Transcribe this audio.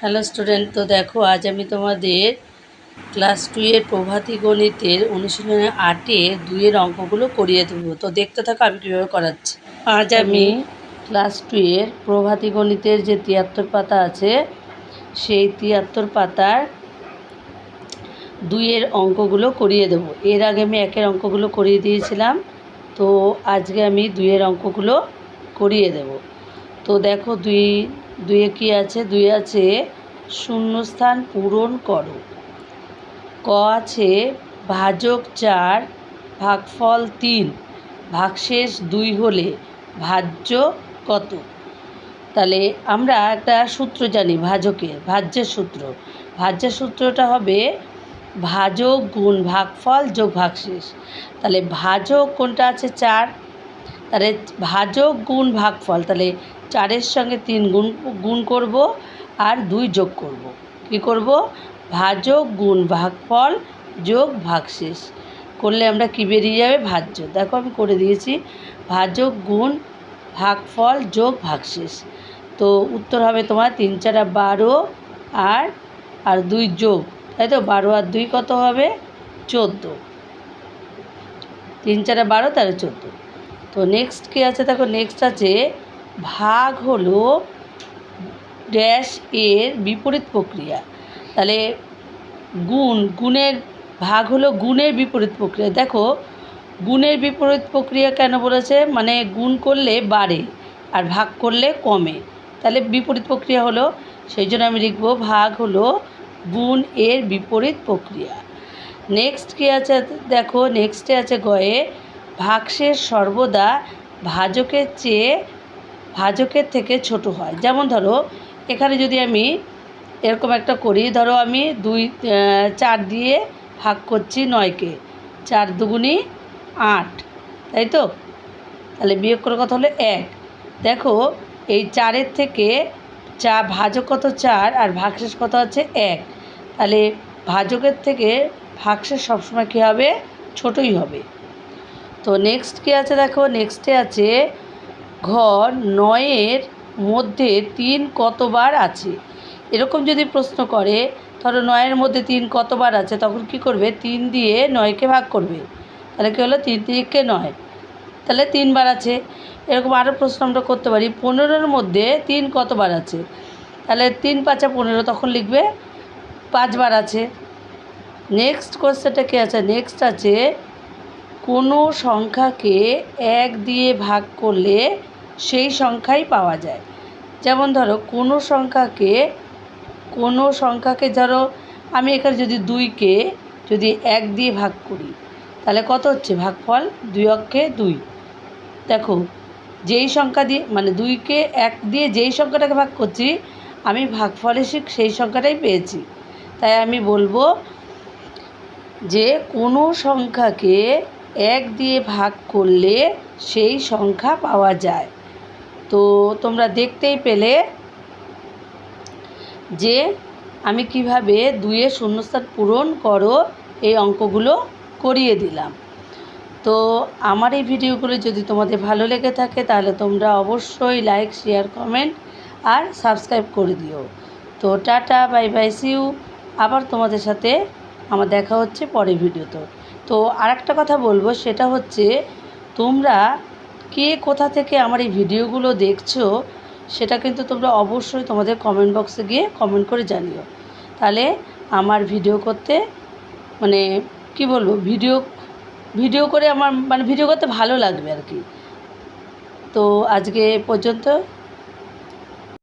Hello student তো দেখো, আজ আমি তোমাদের ক্লাস টু এর প্রভাতী গণিতের অনুশীলনে আটে দুইয়ের অঙ্কগুলো করিয়ে দেবো। তো দেখতে থাকো, আমি কীভাবে করাচ্ছি। আজ আমি ক্লাস টু এর প্রভাতী গণিতের যে তিয়াত্তর পাতা আছে, সেই তিয়াত্তর পাতার দুইয়ের অঙ্কগুলো করিয়ে দেবো। এর আগে আমি একের অঙ্কগুলো করিয়ে দিয়েছিলাম, তো আজকে আমি দুইয়ের অঙ্কগুলো করিয়ে দেবো। তো দেখো, দুই দুইয়ে কী আছে? দুই আছে, শূন্যস্থান পূরণ করো। ক আছে, ভাজক চার, ভাগফল তিন, ভাগশেষ দুই হলে ভাজ্য কত? তাহলে আমরা একটা সূত্র জানি ভাজকের, ভাজ্যের সূত্র। ভাজ্যের সূত্রটা হবে ভাজক গুণ ভাগফল যোগ ভাগশেষ। তাহলে ভাজক কোনটা আছে? চার। তাহলে ভাজক গুণ ভাগফল, তাহলে চারের সঙ্গে তিন গুণ গুণ করব আর দুই যোগ করব। কি করব? ভাজক গুণ ভাগফল যোগ ভাগশেষ করলে আমরা কি বেরিয়ে যাবে? ভাজ্য দেখো আমি করে দিয়েছি। ভাজক গুণ ভাগফল যোগ ভাগশেষ তো উত্তর হবে তোমার তিন চারা বারো আর আর দুই যোগ। তাই তো? বারো আর দুই কত হবে? চোদ্দ। তিন চারা বারো তেরো চোদ্দ। তো নেক্সট কী আছে? দেখো নেক্সট আছে ভাগ হলো ড্যাশ এর বিপরীত প্রক্রিয়া। তাহলে গুণ, গুণের ভাগ হলো গুণের বিপরীত প্রক্রিয়া। দেখো, গুণের বিপরীত প্রক্রিয়া কেন বলেছে? মানে গুণ করলে বাড়ে আর ভাগ করলে কমে। তাহলে বিপরীত প্রক্রিয়া হলো, সেই জন্য আমি লিখব ভাগ হলো গুণ এর বিপরীত প্রক্রিয়া। নেক্সট কী আছে? দেখো নেক্সটে আছে গয়ে ভাগশেষ সর্বদা ভাজকের চেয়ে ভাজকের থেকে ছোট হয়। যেমন ধরো, এখানে যদি আমি এরকম একটা করি, ধরো আমি দুই চার দিয়ে ভাগ করছি নয়কে, চার দুগুনি আট, তাই তো? তাহলে বিয়োগ করার কথা হলো এক। দেখো, এই চারের থেকে চা, ভাজক কত চার আর ভাগশেষ কত আছে এক। তাহলে ভাজকের থেকে ভাগশেষ সবসময় কী হবে? ছোটই হবে। তো নেক্সট কী আছে দেখো? নেক্সটে আছে ঘর নয়ের মধ্যে তিন কতবার আছে? এরকম যদি প্রশ্ন করে, ধরো নয়ের মধ্যে তিন কতবার আছে, তখন কি করবে? তিন দিয়ে নয়কে ভাগ করবে। তাহলে কী হলো? তিন তিরিকে নয়। তাহলে তিনবার আছে। এরকম আরও প্রশ্ন আমরা করতে পারি, পনেরোর মধ্যে তিন কতবার আছে? তাহলে তিন পাঁচা পনেরো তখন লিখবে পাঁচবার আছে। নেক্সট কোশ্চেনটা কী আছে? নেক্সট আছে কোনো সংখ্যাকে এক দিয়ে ভাগ করলে সেই সংখ্যাই পাওয়া যায়। যেমন ধরো, কোনো সংখ্যাকে কোনো সংখ্যাকে ধরো, আমি এখানে যদি দুইকে যদি এক দিয়ে ভাগ করি, তাহলে কত হচ্ছে? ভাগফল দুই অক্ষে দুই। দেখো, যেই সংখ্যা দিয়ে মানে দুইকে এক দিয়ে যেই সংখ্যাটাকে ভাগ করছি, আমি ভাগফলে সেই সংখ্যাটাই পেয়েছি। তাই আমি বলব যে, কোনো সংখ্যাকে এক দিয়ে ভাগ করলে সেই সংখ্যা পাওয়া যায়। তো তোমরা দেখতেই পেলে যে আমি কীভাবে দুয়ে শূন্যস্থান পূরণ করো এই অঙ্কগুলো করিয়ে দিলাম। তো আমার এই ভিডিওগুলো যদি তোমাদের ভালো লেগে থাকে তাহলে তোমরা অবশ্যই লাইক, শেয়ার, কমেন্ট আর সাবস্ক্রাইব করে দিও। তো টাটা, বাই বাই সিউ আবার তোমাদের সাথে আমার দেখা হচ্ছে পরের ভিডিওতে। তো আর একটা কথা বলব, সেটা হচ্ছে তোমরা কে কোথা থেকে আমার এই ভিডিওগুলো দেখছ, সেটা কিন্তু তোমরা অবশ্যই তোমাদের কমেন্ট বক্সে গিয়ে কমেন্ট করে জানিও। তাহলে আমার ভিডিও করতে মানে কি বলব, ভিডিও ভিডিও করে আমার মানে ভিডিও করতে ভালো লাগবে আর কি। তো আজকে পর্যন্ত